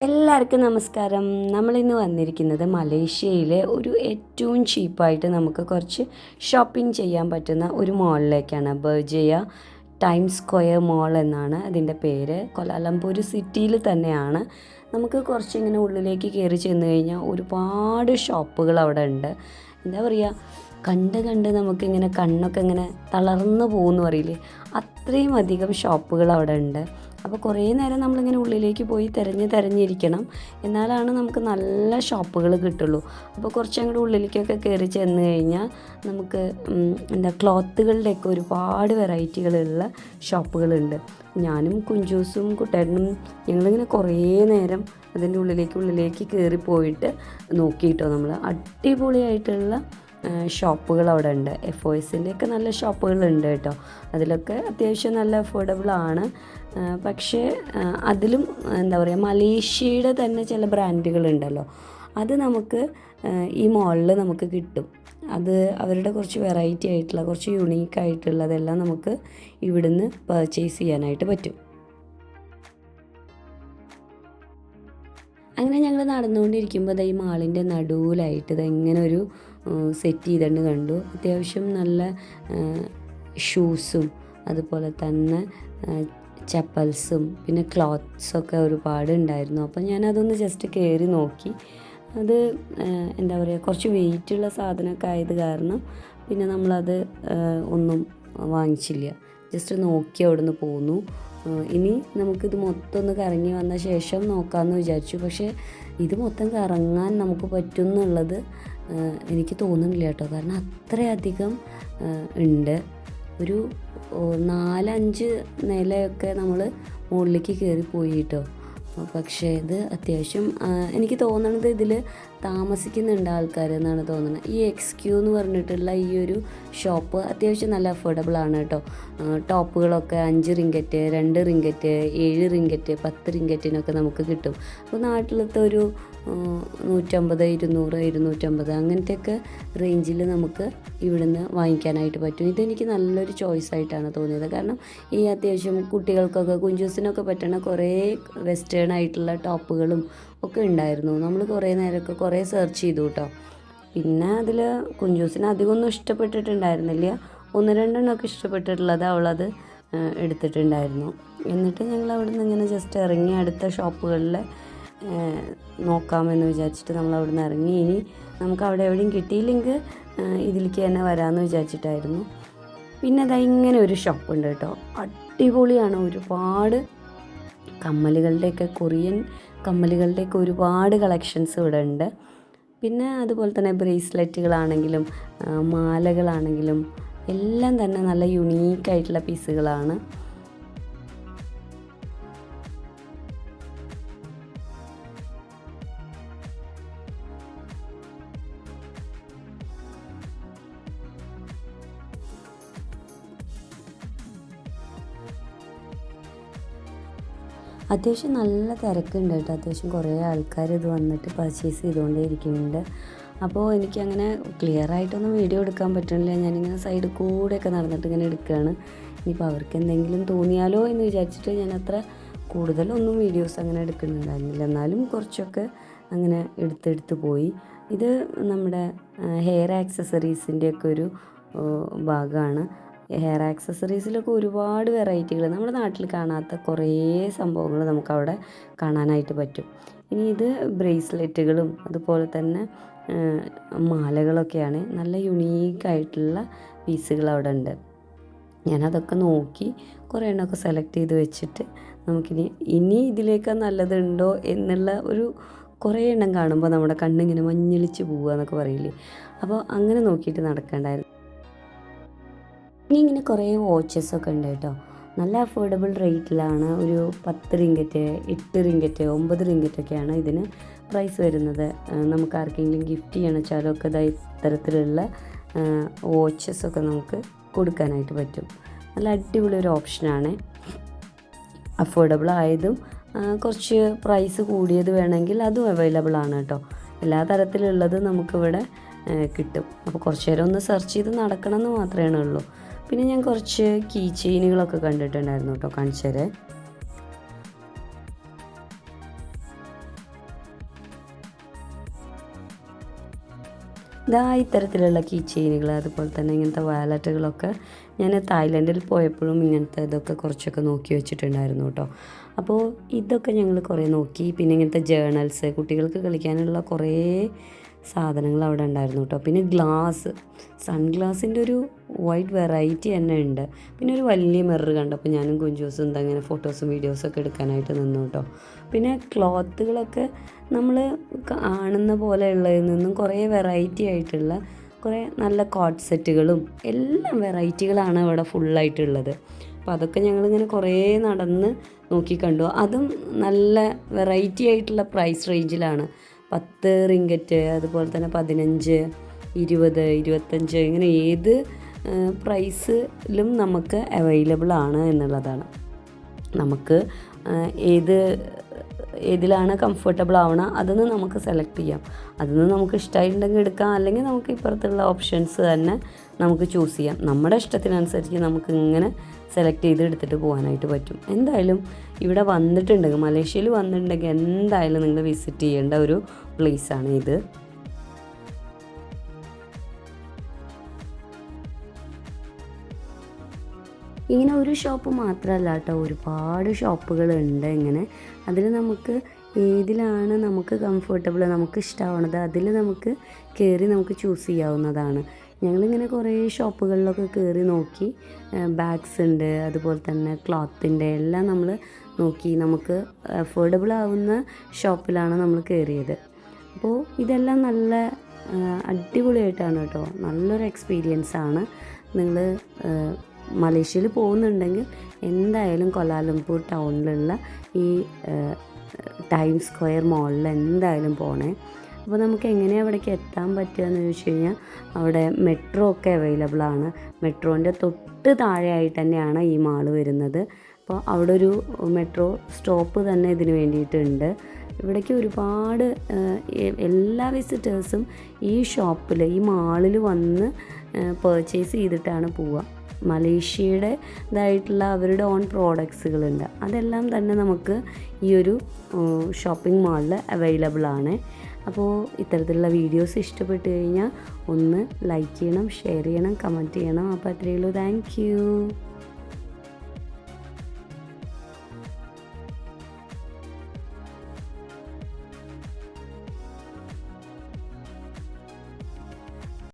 എല്ലാവർക്കും നമസ്കാരം. നമ്മളിന്ന് വന്നിരിക്കുന്നത് മലേഷ്യയിലെ ഒരു ഏറ്റവും ചീപ്പായിട്ട് നമുക്ക് കുറച്ച് ഷോപ്പിംഗ് ചെയ്യാൻ പറ്റുന്ന ഒരു മോളിലേക്കാണ്. ബർജയ ടൈം സ്ക്വയർ മോൾ എന്നാണ് അതിന്റെ പേര്. കൊലാലംപൂർ സിറ്റിയിൽ തന്നെയാണ്. നമുക്ക് കുറച്ച് ഇങ്ങനെ ഉള്ളിലേക്ക് കയറി ചെന്ന് കഴിഞ്ഞാൽ ഒരുപാട് ഷോപ്പുകൾ അവിടെ ഉണ്ട്. എന്താ പറയുക കണ്ട് കണ്ട് നമുക്കിങ്ങനെ കണ്ണൊക്കെ ഇങ്ങനെ തളർന്നു പോകുമെന്ന് പറയില്ലേ അത്രയും അധികം ഷോപ്പുകൾ അവിടെ ഉണ്ട്. അപ്പോൾ കുറേ നേരം നമ്മളിങ്ങനെ ഉള്ളിലേക്ക് പോയി തിരഞ്ഞ് തിരഞ്ഞിരിക്കണം. എന്നാലാണ് നമുക്ക് നല്ല ഷോപ്പുകൾ കിട്ടുള്ളൂ. അപ്പോൾ കുറച്ചങ്ങോട്ട് ഉള്ളിലേക്കൊക്കെ കയറി ചെന്ന് കഴിഞ്ഞാൽ നമുക്ക് എന്താ ക്ലോത്തുകളുടെയൊക്കെ ഒരുപാട് വെറൈറ്റികളുള്ള ഷോപ്പുകളുണ്ട്. ഞാനും കുഞ്ചൂസും കുട്ടേട്ടനും ഞങ്ങളിങ്ങനെ കുറേ നേരം അതിന്റെ ഉള്ളിലേക്ക് ഉള്ളിലേക്ക് കയറി പോയിട്ട് നോക്കിയിട്ടോ നമ്മൾ അടിപൊളിയായിട്ടുള്ള ഷോപ്പുകൾ അവിടെ ഉണ്ട്. എഫ് ഒ എസിന്റെയൊക്കെ നല്ല ഷോപ്പുകളുണ്ട് കേട്ടോ. അതിലൊക്കെ അത്യാവശ്യം നല്ല അഫോർഡബിൾ ആണ്. പക്ഷേ അതിലും എന്താ പറയുക മലേഷ്യയുടെ തന്നെ ചില ബ്രാൻഡുകളുണ്ടല്ലോ. അത് നമുക്ക് ഈ മോളിൽ നമുക്ക് കിട്ടും. അത് അവരുടെ കുറച്ച് വെറൈറ്റി ആയിട്ടുള്ള കുറച്ച് യുണീക്ക് ആയിട്ടുള്ളതെല്ലാം നമുക്ക് ഇവിടുന്ന് പർച്ചേസ് ചെയ്യാനായിട്ട് പറ്റും. അങ്ങനെ ഞങ്ങൾ നടന്നുകൊണ്ടിരിക്കുമ്പോൾ ദാ ഈ മാളിന്റെ നടുവിലായിട്ട് ഇതെങ്ങനെ ഒരു സെറ്റ് ചെയ്തുകൊണ്ട് കണ്ടു. അത്യാവശ്യം നല്ല ഷൂസും അതുപോലെ തന്നെ ചപ്പൽസും പിന്നെ ക്ലോത്ത്സൊക്കെ ഒരുപാട് ഉണ്ടായിരുന്നു അപ്പോൾ ഞാനതൊന്ന് ജസ്റ്റ് കയറി നോക്കി. അത് എന്താ പറയുക കുറച്ച് വെയിറ്റുള്ള സാധനമൊക്കെ ആയത് കാരണം പിന്നെ നമ്മളത് ഒന്നും വാങ്ങിച്ചില്ല. ജസ്റ്റ് നോക്കി അവിടെ നിന്ന് പോന്നു ഇനി നമുക്കിത് മൊത്തം ഒന്ന് കറങ്ങി വന്ന ശേഷം നോക്കാമെന്ന് വിചാരിച്ചു. പക്ഷേ ഇത് മൊത്തം കറങ്ങാൻ നമുക്ക് പറ്റും എന്നുള്ളത് എനിക്ക് തോന്നുന്നില്ല കേട്ടോ. കാരണം അത്രയധികം ഉണ്ട്. ഒരു നാലഞ്ച് നിലയൊക്കെ നമ്മൾ മുകളിലേക്ക് കയറി പോയി കേട്ടോ. പക്ഷേ ഇത് അത്യാവശ്യം എനിക്ക് തോന്നണത് ഇതിൽ താമസിക്കുന്നുണ്ട് ആൾക്കാർ എന്നാണ് തോന്നുന്നത് ഈ എക്സ് ക്യൂ എന്ന് പറഞ്ഞിട്ടുള്ള ഈ ഒരു ഷോപ്പ് അത്യാവശ്യം നല്ല അഫോർഡബിൾ ആണ് കേട്ടോ. ടോപ്പുകളൊക്കെ അഞ്ച് റിങ്കറ്റ് രണ്ട് റിങ്കറ്റ് ഏഴ് റിങ്കറ്റ് പത്ത് റിങ്കറ്റിനൊക്കെ നമുക്ക് കിട്ടും. അപ്പോൾ നാട്ടിലത്തെ ഒരു നൂറ്റമ്പത് ഇരുന്നൂറ് ഇരുന്നൂറ്റമ്പത് അങ്ങനത്തെയൊക്കെ റേഞ്ചിൽ നമുക്ക് ഇവിടുന്ന് വാങ്ങിക്കാനായിട്ട് പറ്റും. ഇതെനിക്ക് നല്ലൊരു ചോയ്സ് ആയിട്ടാണ് തോന്നിയത്. കാരണം ഈ അത്യാവശ്യം കുട്ടികൾക്കൊക്കെ കുഞ്ചൂസിനൊക്കെ പറ്റണ കുറേ വെസ്റ്റേൺ ആയിട്ടുള്ള ടോപ്പുകളും ഒക്കെ ഉണ്ടായിരുന്നു. നമ്മൾ കുറേ നേരമൊക്കെ കുറേ സെർച്ച് ചെയ്തു കേട്ടോ പിന്നെ അതിൽ കുഞ്ചൂസിന് അധികമൊന്നും ഇഷ്ടപ്പെട്ടിട്ടുണ്ടായിരുന്നില്ല. ഒന്ന് രണ്ടെണ്ണമൊക്കെ ഇഷ്ടപ്പെട്ടിട്ടുള്ളത് അവളത് എടുത്തിട്ടുണ്ടായിരുന്നു. എന്നിട്ട് ഞങ്ങൾ അവിടെ നിന്ന് ഇങ്ങനെ ജസ്റ്റ് ഇറങ്ങി അടുത്ത ഷോപ്പുകളിൽ നോക്കാമെന്ന് വിചാരിച്ചിട്ട് നമ്മൾ അവിടെ നിന്ന് ഇറങ്ങി. ഇനി നമുക്ക് അവിടെ എവിടെയും കിട്ടിയില്ലെങ്കിൽ ഇതിലേക്ക് തന്നെ വരാമെന്ന് വിചാരിച്ചിട്ടായിരുന്നു. പിന്നെ അതാ ഇങ്ങനെ ഒരു ഷോപ്പ് ഉണ്ട് കേട്ടോ അടിപൊളിയാണ്. ഒരുപാട് കമ്മലുകളുടെയൊക്കെ കൊറിയൻ കമ്മലുകളുടെയൊക്കെ ഒരുപാട് കളക്ഷൻസ് ഇവിടെ ഉണ്ട് പിന്നെ അതുപോലെ തന്നെ ബ്രേസ്ലെറ്റുകളാണെങ്കിലും മാലകളാണെങ്കിലും എല്ലാം തന്നെ നല്ല യുണീക്കായിട്ടുള്ള പീസുകളാണ്. അത്യാവശ്യം നല്ല തിരക്കുണ്ട് കേട്ടോ. അത്യാവശ്യം കുറേ ആൾക്കാർ ഇത് വന്നിട്ട് പർച്ചേസ് ചെയ്തുകൊണ്ടേ ഇരിക്കുന്നുണ്ട്. അപ്പോൾ എനിക്കങ്ങനെ ക്ലിയർ ആയിട്ടൊന്നും വീഡിയോ എടുക്കാൻ പറ്റണില്ല. ഞാനിങ്ങനെ സൈഡ് കൂടെയൊക്കെ നടന്നിട്ട് ഇങ്ങനെ എടുക്കുകയാണ് ഇനിയിപ്പോൾ അവർക്ക് എന്തെങ്കിലും തോന്നിയാലോ എന്ന് വിചാരിച്ചിട്ട് ഞാൻ അത്ര കൂടുതലൊന്നും വീഡിയോസ് അങ്ങനെ എടുക്കുന്നുണ്ടായിരുന്നില്ല. എന്നാലും കുറച്ചൊക്കെ അങ്ങനെ എടുത്തെടുത്ത് പോയി. ഇത് നമ്മുടെ ഹെയർ ആക്സസറീസിന്റെയൊക്കെ ഒരു ഭാഗമാണ്. ഹെയർ ആക്സസറീസിലൊക്കെ ഒരുപാട് വെറൈറ്റികൾ നമ്മുടെ നാട്ടിൽ കാണാത്ത കുറേ സംഭവങ്ങൾ നമുക്കവിടെ കാണാനായിട്ട് പറ്റും. ഇനി ഇത് ബ്രേസ്ലെറ്റുകളും അതുപോലെ തന്നെ മാലകളൊക്കെയാണ് നല്ല യുണീക്കായിട്ടുള്ള പീസുകൾ അവിടെ ഉണ്ട്. ഞാനതൊക്കെ നോക്കി കുറേ എണ്ണമൊക്കെ സെലക്ട് ചെയ്ത് വെച്ചിട്ട് നമുക്കിനി ഇനി ഇതിലേക്ക് നല്ലതുണ്ടോ എന്നുള്ള ഒരു കുറേ എണ്ണം കാണുമ്പോൾ നമ്മുടെ കണ്ണിങ്ങനെ മഞ്ഞളിച്ച് പോവുക എന്നൊക്കെ പറയില്ലേ? അപ്പോൾ അങ്ങനെ നോക്കിയിട്ട് നടക്കണ്ടായിരുന്നു. കുറേ വാച്ചസ് ഒക്കെ ഉണ്ട് കേട്ടോ. നല്ല അഫോർഡബിൾ റേറ്റിലാണ് ഒരു പത്ത് റിങ്കറ്റ് എട്ട് റിങ്കറ്റ് ഒമ്പത് റിങ്കറ്റ് ഒക്കെയാണ് ഇതിന് പ്രൈസ് വരുന്നത്. നമുക്ക് ആർക്കെങ്കിലും ഗിഫ്റ്റ് ചെയ്യണം വെച്ചാലും ഒക്കെ ഇതാ ഇത്തരത്തിലുള്ള വാച്ചസ് ഒക്കെ നമുക്ക് കൊടുക്കാനായിട്ട് പറ്റും. നല്ല അടിപൊളി ഒരു ഓപ്ഷനാണ് അഫോർഡബിൾ ആയതും കുറച്ച് പ്രൈസ് കൂടിയത് വേണമെങ്കിൽ അതും അവൈലബിൾ ആണ് കേട്ടോ. എല്ലാ തരത്തിലുള്ളത് നമുക്കിവിടെ കിട്ടും. അപ്പോൾ കുറച്ച് നേരം ഒന്ന് സെർച്ച് ചെയ്ത് നടക്കണം എന്ന് മാത്രമേ ഉള്ളൂ. പിന്നെ ഞാൻ കുറച്ച് കീ ചെയിനുകളൊക്കെ കണ്ടിട്ടുണ്ടായിരുന്നു കേട്ടോ കാണിച്ചേരെ ഇതാ ഇത്തരത്തിലുള്ള കീ ചെയിനുകൾ അതുപോലെ തന്നെ ഇങ്ങനത്തെ വാലറ്റുകളൊക്കെ ഞാൻ തായ്ലൻഡിൽ പോയപ്പോഴും ഇങ്ങനത്തെ ഇതൊക്കെ കുറച്ചൊക്കെ നോക്കി വെച്ചിട്ടുണ്ടായിരുന്നു കേട്ടോ. അപ്പോൾ ഇതൊക്കെ ഞങ്ങൾ കുറേ നോക്കി പിന്നെ ഇങ്ങനത്തെ ജേണൽസ് കുട്ടികൾക്ക് കളിക്കാനുള്ള കുറേ സാധനങ്ങൾ അവിടെ ഉണ്ടായിരുന്നു കേട്ടോ. പിന്നെ ഗ്ലാസ് സൺഗ്ലാസിന്റെ ഒരു വൈഡ് വെറൈറ്റി തന്നെ ഉണ്ട്. പിന്നെ ഒരു വലിയ മിറർ കണ്ടപ്പോൾ ഞാനും കുഞ്ചൂസും എന്താ അങ്ങനെ ഫോട്ടോസും വീഡിയോസും ഒക്കെ എടുക്കാനായിട്ട് നിന്നു കേട്ടോ. പിന്നെ ക്ലോത്തുകളൊക്കെ നമ്മൾ കാണുന്ന പോലെയുള്ളതിൽ നിന്നും കുറേ വെറൈറ്റി ആയിട്ടുള്ള കുറേ നല്ല കോട്ട് സെറ്റുകളും എല്ലാം വെറൈറ്റികളാണ് അവിടെ ഫുള്ളായിട്ടുള്ളത് അപ്പോൾ അതൊക്കെ ഞങ്ങളിങ്ങനെ കുറേ നടന്ന് നോക്കി കണ്ടു. അതും നല്ല വെറൈറ്റി ആയിട്ടുള്ള പ്രൈസ് റേഞ്ചിലാണ് പത്ത് റിങ്കറ്റ് അതുപോലെ തന്നെ പതിനഞ്ച് ഇരുപത് ഇരുപത്തഞ്ച് ഇങ്ങനെ ഏത് പ്രൈസിലും നമുക്ക് അവൈലബിൾ ആണ് എന്നുള്ളതാണ്. നമുക്ക് ഏത് ഏതിലാണ് കംഫർട്ടബിൾ ആവണം അതൊന്ന് നമുക്ക് സെലക്ട് ചെയ്യാം. അതൊന്ന് നമുക്ക് ഇഷ്ടമായിട്ടുണ്ടെങ്കിൽ എടുക്കാം. അല്ലെങ്കിൽ നമുക്ക് ഇപ്പുറത്തുള്ള ഓപ്ഷൻസ് തന്നെ നമുക്ക് ചൂസ് ചെയ്യാം. നമ്മുടെ ഇഷ്ടത്തിനനുസരിച്ച് നമുക്ക് ഇങ്ങനെ സെലക്ട് ചെയ്ത് എടുത്തിട്ട് പോകാനായിട്ട് പറ്റും. എന്തായാലും ഇവിടെ വന്നിട്ടുണ്ടെങ്കിൽ മലേഷ്യയിൽ വന്നിട്ടുണ്ടെങ്കിൽ എന്തായാലും നിങ്ങൾ വിസിറ്റ് ചെയ്യേണ്ട ഒരു പ്ലേസാണ് ഇത്. ഇങ്ങനെ ഒരു ഷോപ്പ് മാത്രമല്ല കേട്ടോ. ഒരുപാട് ഷോപ്പുകളുണ്ട് ഇങ്ങനെ. അതിൽ നമുക്ക് ഏതിലാണ് നമുക്ക് കംഫർട്ടബിൾ നമുക്ക് ഇഷ്ടമാവണത് അതിൽ നമുക്ക് കയറി നമുക്ക് ചൂസ് ചെയ്യാവുന്നതാണ്. ഞങ്ങളിങ്ങനെ കുറേ ഷോപ്പുകളിലൊക്കെ കയറി നോക്കി. ബാഗ്സ് ഉണ്ട് അതുപോലെ തന്നെ ക്ലോത്തിന്റെ എല്ലാം നമ്മൾ നോക്കി. നമുക്ക് അഫോർഡബിൾ ആവുന്ന ഷോപ്പിലാണ് നമ്മൾ കയറിയത് അപ്പോൾ ഇതെല്ലാം നല്ല അടിപൊളിയായിട്ടാണ് കേട്ടോ. നല്ലൊരു എക്സ്പീരിയൻസ് ആണ്. നിങ്ങൾ മലേഷ്യയിൽ പോകുന്നുണ്ടെങ്കിൽ എന്തായാലും കൊലാലംപൂർ ടൗണിലുള്ള ഈ ടൈം സ്ക്വയർ മോളിൽ എന്തായാലും പോണേ. അപ്പോൾ നമുക്ക് എങ്ങനെയാണ് അവിടേക്ക് എത്താൻ പറ്റുക എന്ന് ചോദിച്ചു കഴിഞ്ഞാൽ അവിടെ മെട്രോ ഒക്കെ അവൈലബിൾ ആണ്. മെട്രോന്റെ തൊട്ട് താഴെയായിട്ട് തന്നെയാണ് ഈ മാൾ വരുന്നത്. അപ്പോൾ അവിടെ ഒരു മെട്രോ സ്റ്റോപ്പ് തന്നെ ഇതിന് വേണ്ടിയിട്ടുണ്ട്. ഇവിടേക്ക് ഒരുപാട് എല്ലാ വിസിറ്റേഴ്സും ഈ ഷോപ്പിൽ ഈ മാളിൽ വന്ന് പർച്ചേസ് ചെയ്തിട്ടാണ് പോവുക. മലേഷ്യയുടെ ഇതായിട്ടുള്ള അവരുടെ ഓൺ പ്രോഡക്ട്സുകളുണ്ട് അതെല്ലാം തന്നെ നമുക്ക് ഈ ഒരു ഷോപ്പിംഗ് മാളിൽ അവൈലബിൾ ആണ്. അപ്പോൾ ഇത്തരത്തിലുള്ള വീഡിയോസ് ഇഷ്ടപ്പെട്ട് കഴിഞ്ഞാൽ ഒന്ന് ലൈക്ക് ചെയ്യണം ഷെയർ ചെയ്യണം കമന്റ് ചെയ്യണം. അപ്പോൾ അത്രയേ ഉള്ളൂ. താങ്ക്